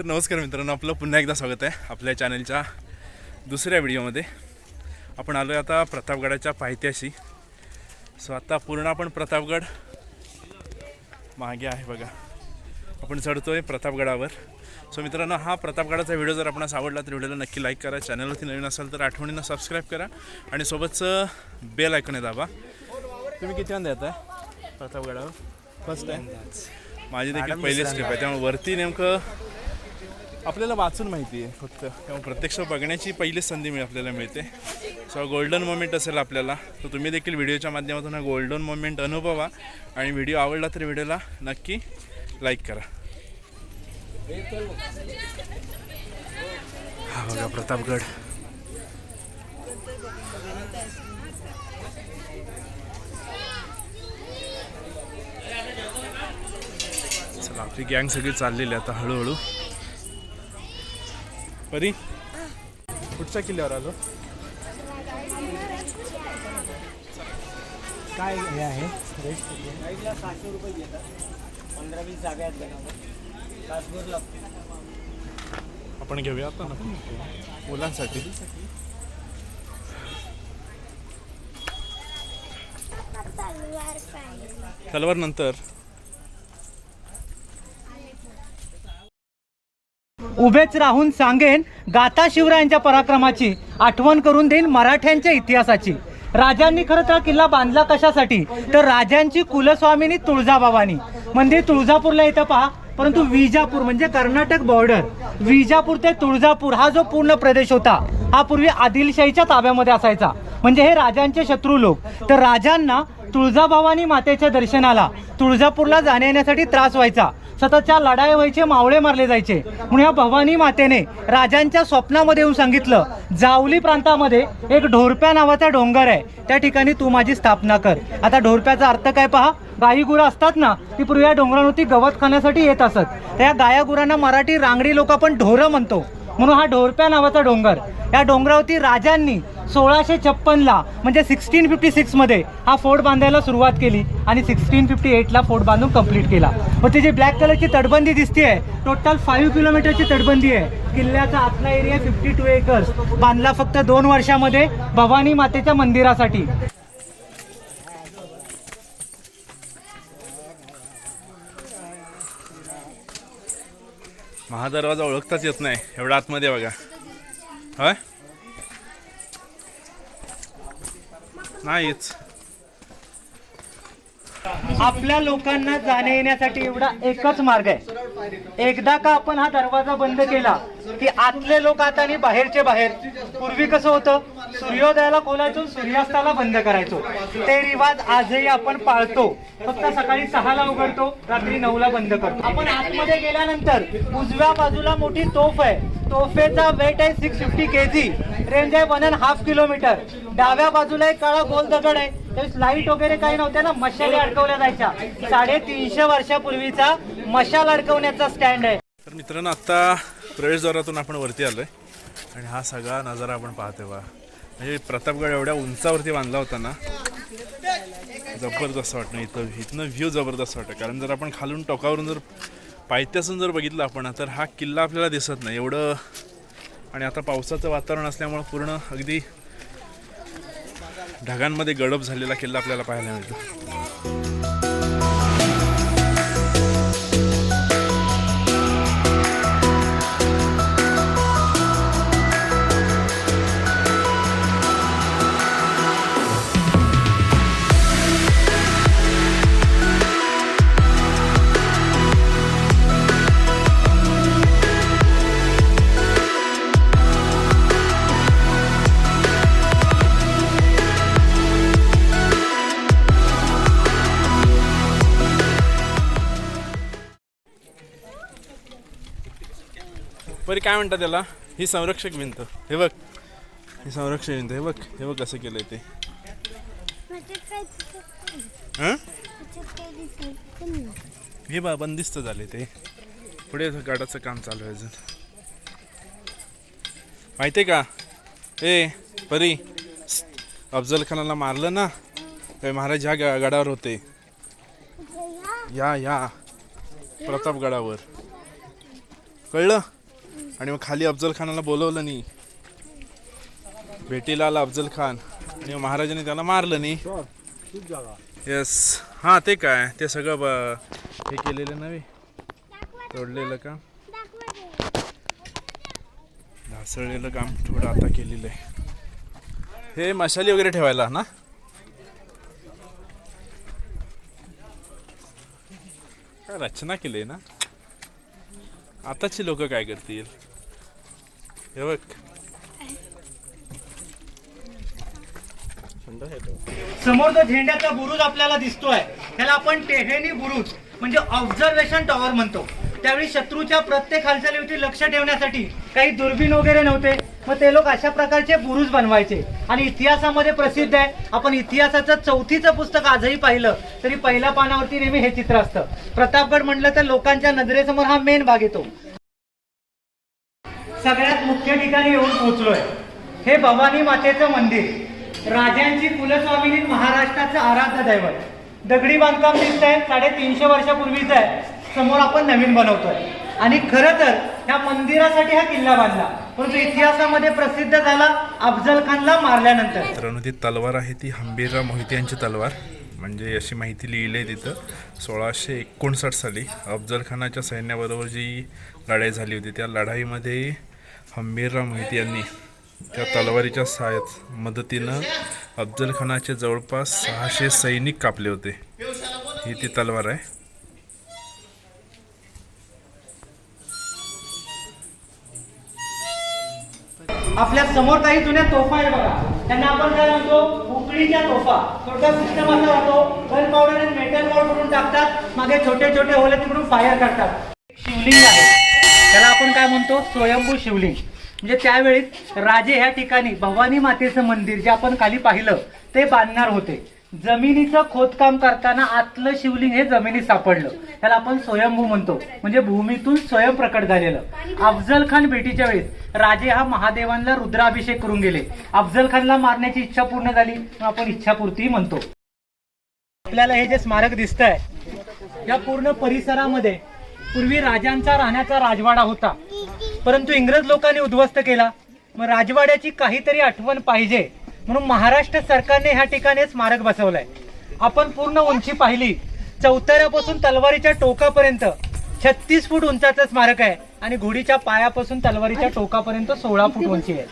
तर नमस्कार मित्रांनो आपलं पुन्हा एकदा स्वागत आहे आपल्या चॅनलच्या दुसऱ्या व्हिडिओमध्ये आपण आलो आहे आता प्रतापगडाच्या पायथ्याशी. सो आता पूर्ण आपण प्रतापगड मागे आहे बघा. आपण चढतो आहे प्रतापगडावर. सो मित्रांनो हा प्रतापगडाचा व्हिडिओ जर आपणास आवडला तर व्हिडिओला नक्की लाईक करा. चॅनलवरती नवीन असाल तर आठवणीनं सबस्क्राईब करा आणि सोबतचं बेल ऐकून आहे दाबा. तुम्ही किती वेळा येत आहे प्रतापगडावर? फर्स्ट टाईम माझी देखील पहिली स्टेप आहे. त्यामुळे वरती नेमकं आपल्याला वाचून माहिती आहे फक्त. त्यामुळे प्रत्यक्ष बघण्याची पहिलीच संधी मिळ आपल्याला मिळते. सो गोल्डन मोमेंट असेल आपल्याला. तर तुम्ही देखील व्हिडिओच्या माध्यमातून हा गोल्डन मोमेंट अनुभवा आणि व्हिडिओ आवडला तर व्हिडिओला नक्की लाईक करा. हा बघा प्रतापगड. चला आपली गँग सगळी चाललेली आहे आता हळूहळू. परी? कुठच्या किल्ल्यावर आलो? काय हे आहे? सहाशे रुपये घेतात पंधरा वीस जागा आहेत तासभर लागतो आपण घेऊया आता ना. मुलांसाठी. तलवार नंतर उभेच राहून सांगेन गाता शिवरायांच्या पराक्रमाची आठवण करून देईन मराठ्यांच्या इतिहासाची. राजांनी खरं तर किल्ला बांधला कशासाठी? तर राजांची कुलस्वामिनी तुळजाभवानी. म्हणजे तुळजापूरला येतं पहा परंतु विजापूर म्हणजे कर्नाटक बॉर्डर विजापूर ते तुळजापूर हा जो पूर्ण प्रदेश होता हा पूर्वी आदिलशाहीच्या ताब्यामध्ये असायचा. म्हणजे हे राजांचे शत्रू लोक. तर राजांना तुळजाभवानी मातेच्या दर्शनाला तुळजापूरला जाण्या येण्यासाठी त्रास व्हायचा. सततच्या लढाई व्हायचे मावळे मारले जायचे. म्हणून या भवानी मातेने राजांच्या स्वप्नामध्ये येऊन सांगितलं जावली प्रांतामध्ये एक ढोरप्या नावाचा डोंगर आहे. त्या ठिकाणी तू माझी स्थापना कर. आता ढोरप्याचा अर्थ काय पहा? गाई गुरं असतात ना ती पूर्वी या डोंगरावरती गवत खाण्यासाठी येत असत. त्या या गाया गुरांना मराठी रांगडी लोक आपण ढोरं म्हणतो. म्हणून हा ढोरप्या नावाचा डोंगर. या डोंगरावरती राजांनी सोळाशे छप्पनला म्हणजे सिक्स्टीन फिफ्टी सिक्समध्ये हा फोर्ट बांधायला सुरुवात केली आणि सिक्स्टीन फिफ्टी एटला फोर्ट बांधून कंप्लीट केला. मग ती जी ब्लॅक कलरची तटबंदी दिसते आहे टोटल फाईव्ह किलोमीटरची तटबंदी आहे. किल्ल्याचा आतला एरिया फिफ्टी टू एकर्स बांधला फक्त दोन वर्षामध्ये भवानी मातेच्या मंदिरासाठी. महादरवाजा ओळखताच येत नाही. एवढा आतमध्ये बघा. होय? नाहीच. आपल्या लोकांना जाण्या येण्यासाठी एवढा एकच मार्ग आहे. एकदा का आपण हा दरवाजा बंद केला की आतले लोक आता आणि बाहेरचे बाहेर? पूर्वी कसं होतं? सूर्योदयाला बोलायचो सूर्यास्ताला बंद करायचो? ते रिवाज आजही आपण पाळतो. फक्त सकाळी सहाला उघडतो रात्री नऊला बंद करतो. आपण आतमध्ये गेल्यानंतर उजव्या बाजूला मोठी तोफ आहे. तोफेचा वेट आहे six fifty K G range आहे वन अँड हाफ किलोमीटर डाव्या बाजूला एक काळा गोल दगड आहे. त्यावेळेस लाइट वगैरे काही नव्हत्या ना मशाली अडकवल्या जायच्या. साडेतीनशे वर्षापूर्वीचा मशाल अडकवण्याचा स्टँड आहे. तर मित्रांनो आत्ता प्रवेशद्वारातून आपण वरती आलोय. आणि हा सगळा नजारा आपण पाहतोय बा म्हणजे प्रतापगड एवढ्या उंचावरती बांधला होता ना जबरदस्त वाटणं इथं इथनं व्ह्यू जबरदस्त वाटतं. कारण जर आपण खालून टोकावरून जर पायथ्यासून जर बघितलं आपण तर हा किल्ला आपल्याला दिसत नाही. एवढं आणि आता पावसाचं वातावरण असल्यामुळं पूर्ण अगदी ढगांमध्ये गडप झालेला किल्ला आपल्याला पाहायला मिळतो. तरी काय म्हणतात त्याला? ही संरक्षक भिंत. हे बघ. ही संरक्षक भिंत. हे बघ. हे बघ कसं केलंय ते. हं? हे बा बंदिस्त झाले ते. पुढे गाडाचं काम चालू आहे अजून. माहितीये का? ए परी. अफजल खानाला मारलं ना? ते महाराज ह्या गडावर होते. या या. प्रतापगडावर. कळलं? आणि मग खाली अफजल खानाला बोलवलं नाही भेटीला आला अफजल खान आणि महाराजांनी त्याला मारलं नाही येस हां ते काय? ते सगळं ब- हे केलेलं नव्हे? तोडलेलं काम ढासळलेलं काम थोडं आता केलेलं आहे. हे मशाली वगैरे ठेवायला ना? काय रचना केली आहे ना? आताची लोक काय करतील? हे बघ समोर जो झेंड्याचा बुरुज आपल्याला दिसतोय त्याला आपण टेहेनी बुरुज म्हणजे ऑब्झर्वेशन टॉवर म्हणतो. त्यावेळी शत्रूच्या प्रत्येक हालचालीवरती लक्ष ठेवण्यासाठी काही दुर्बीण वगैरे नव्हते. मग ते लोक अशा प्रकारचे बुरुज बनवायचे. आणि इतिहासामध्ये प्रसिद्ध आहे. आपण इतिहासाचं चौथीचं पुस्तक आजही पाहिलं तरी पहिल्या पानावरती नेहमी हे चित्र असतं. प्रतापगड म्हटलं तर लोकांच्या नजरेसमोर हा मेन भाग येतो. सगळ्यात मुख्य ठिकाणी येऊन पोहोचलोय. हे भवानी मातेचं मंदिर. राजांची कुलस्वामिनी महाराष्ट्राचं आराध्य दैवत. दगडी बांधकाम दिसत आहे साडेतीनशे वर्षापूर्वीचं आहे. समोर आपण नवीन बनवतोय. आणि खरं तर ह्या मंदिरासाठी हा किल्ला बांधला. परंतु इतिहासामध्ये प्रसिद्ध झाला अफजल खानला मारल्यानंतर. मित्रांनो ती तलवार आहे ती हंबीरराव मोहिते यांची तलवार. म्हणजे अशी माहिती लिहिली आहे तिथं. सोळाशे एकोणसाठ साली अफजल खानाच्या सैन्याबरोबर जी लढाई झाली होती त्या लढाईमध्ये हंबीरराव मोहिते यांनी त्या तलवारीच्या सहाय्यात मदतीनं अफजलखानाचे जवळपास सहाशे सैनिक कापले होते. ही ती तलवार आहे. आपल्यासमोर काही जुन्या तोफा आहे बघा. त्यांना आपण काय म्हणतो? उकडीच्या तोफा. थोडक्यात सिस्टम असा होतो गन पावडर आणि मेटल पावडर करून टाकतात. मागे छोटे छोटे होले तिकडून फायर करतात. शिवलिंग आहे. त्याला आपण काय म्हणतो? स्वयंभू शिवलिंग. म्हणजे त्यावेळी राजे ह्या ठिकाणी भवानी मातेचं मंदिर जे आपण खाली पाहिलं ते बांधणार होते. जमिनीचं खोदकाम करताना आतलं शिवलिंग हे जमिनीत सापडलं. त्याला आपण स्वयंभू म्हणतो. म्हणजे भूमीतून स्वयं प्रकट झालेलं. अफजल खान भेटीच्या वेळेस राजे हा महादेवांना रुद्राभिषेक करून गेले. अफजल खानला मारण्याची इच्छा पूर्ण झाली. आपण इच्छापूर्ती म्हणतो. आपल्याला हे जे स्मारक दिसत आहे या पूर्ण परिसरामध्ये पूर्वी राजांचा राहण्याचा राजवाडा होता. परंतु इंग्रज लोकांनी उद्ध्वस्त केला. मग राजवाड्याची काहीतरी आठवण पाहिजे. म्हणून महाराष्ट्र सरकारने ह्या ठिकाणी स्मारक बसवलंय. आपण पूर्ण उंची पाहिली. चौथऱ्यापासून तलवारीच्या टोकापर्यंत छत्तीस फूट उंचाचं स्मारक आहे आणि घोडीच्या पायापासून तलवारीच्या टोकापर्यंत सोळा फूट उंची आहे.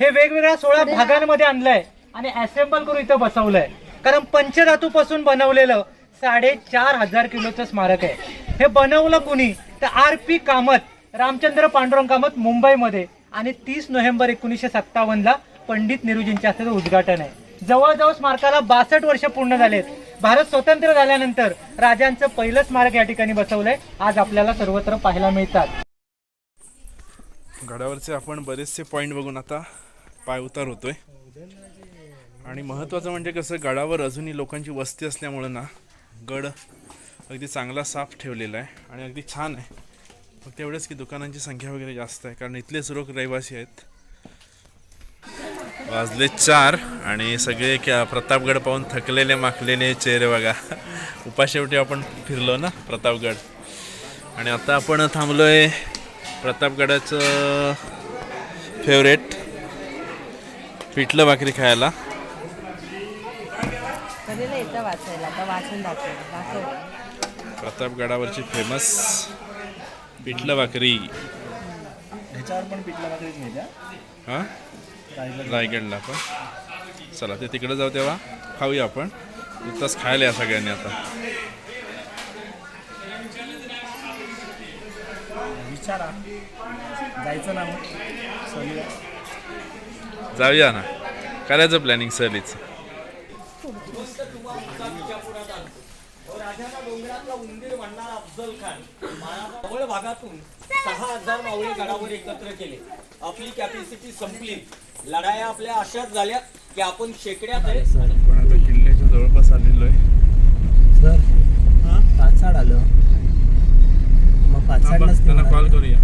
हे वेगवेगळ्या सोळा भागांमध्ये आणलंय आणि असेंबल करून इथं बसवलंय. कारण पंचधातूपासून बनवलेलं साडेचार हजार किलोचं स्मारक आहे. हे बनवलं कुणी? तर आर पी कामत रामचंद्र पांडुरंग कामत मुंबईमध्ये. आणि तीस नोव्हेंबर एकोणीसशे सत्तावन्नला पंडित नेहरूजींच्या हस्ते उद्घाटन आहे. जवळजवळ स्मारकाला बासष्ट वर्ष पूर्ण झालेत. भारत स्वतंत्र झाल्यानंतर राजांचं पहिलं स्मारक या ठिकाणी बसवलंय. आज आपल्याला सर्वत्र पाहायला मिळतात. गडावरचे आपण बरेचसे पॉईंट बघून आता पाय उतार होतोय आणि महत्त्वाचं म्हणजे कसं गडावर अजूनही लोकांची वस्ती असल्यामुळं ना गड अगदी चांगला साफ ठेवलेला आहे आणि अगदी छान आहे. फक्त एवढंच की दुकानांची संख्या वगैरे जास्त आहे कारण इथलेच लोक रहिवासी आहेत. वाजले चार आणि सगळे क्या प्रतापगड पाहून थकलेले माखलेले चेहरे बघा. उपाशेवटी आपण फिरलो ना प्रतापगड. आणि आता आपण थांबलोय प्रतापगडाचं फेवरेट पिठलं भाकरी खायला. वाचायला? वाचून प्रतापगडावरची फेमस पिठलं भाकरी. ह्याच्यावर पण पिठला भाकरीच मिळते हां? रायगडला. पण? चला ते तिकडे जाऊ तेव्हा. खाऊया आपण. इथंच खायला या सगळ्यांनी आता. विचारा. जायचं ना. जाऊया ना. करायचं प्लॅनिंग सहलीच. जवळ भागातून सहा हजार मावळे गडावर एकत्र केले. आपली कॅपॅसिटी संपली. लढाया आपल्या अशाच झाल्या की आपण शेकड्यात आहे आपण आता किल्ल्याच्या जवळपास आलेलो आहे. सर पाचाड आलं. मग पाचाड थांबा, नसते त्यांना. कॉल करूया.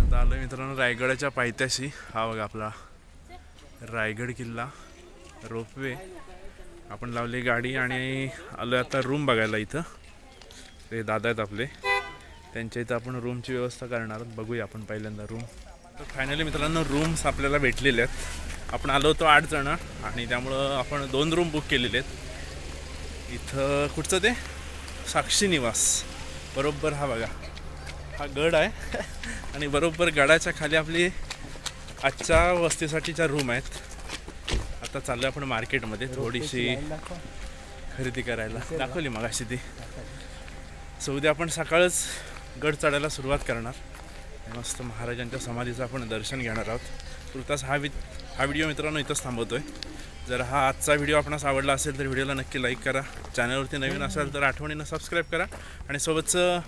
आता आलोय मित्रांनो रायगडाच्या पायथ्याशी. हा बघा आपला रायगड किल्ला. रोपवे. आपण लावली गाडी आणि आलो आता रूम बघायला इथं. ते दादा आहेत आपले. त्यांच्या इथं आपण रूमची व्यवस्था करणार आहोत. बघूया आपण पहिल्यांदा रूम तर फायनली मित्रांनो रूम्स आपल्याला भेटलेले आहेत. आपण आलो होतो आठ जणं आणि त्यामुळं आपण दोन रूम बुक केलेले आहेत. इथं कुठचं ते? साक्षी निवास. बरोबर हा बघा. हा गड आहे. आणि बरोबर गडाच्या खाली आपली आजच्या वस्तीसाठीच्या रूम आहेत. आता चाललो आपण मार्केटमध्ये थोडीशी खरेदी करायला. दाखवली मग अशी ती सो उद्या आपण सकाळच गड चढायला सुरुवात करणार. मस्त महाराजांच्या समाधीचं आपण दर्शन घेणार आहोत. तुर्तास हा वि हा व्हिडिओ मित्रांनो इथंच थांबवतोय. जर हा आजचा व्हिडिओ आपणास आवडला असेल तर व्हिडिओला नक्की लाईक करा. चॅनलवरती नवीन असाल तर आठवणीनं सबस्क्राईब करा. आणि सोबतचं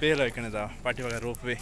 बेल ऐकण्यात जा. पाठीमागा रोपवे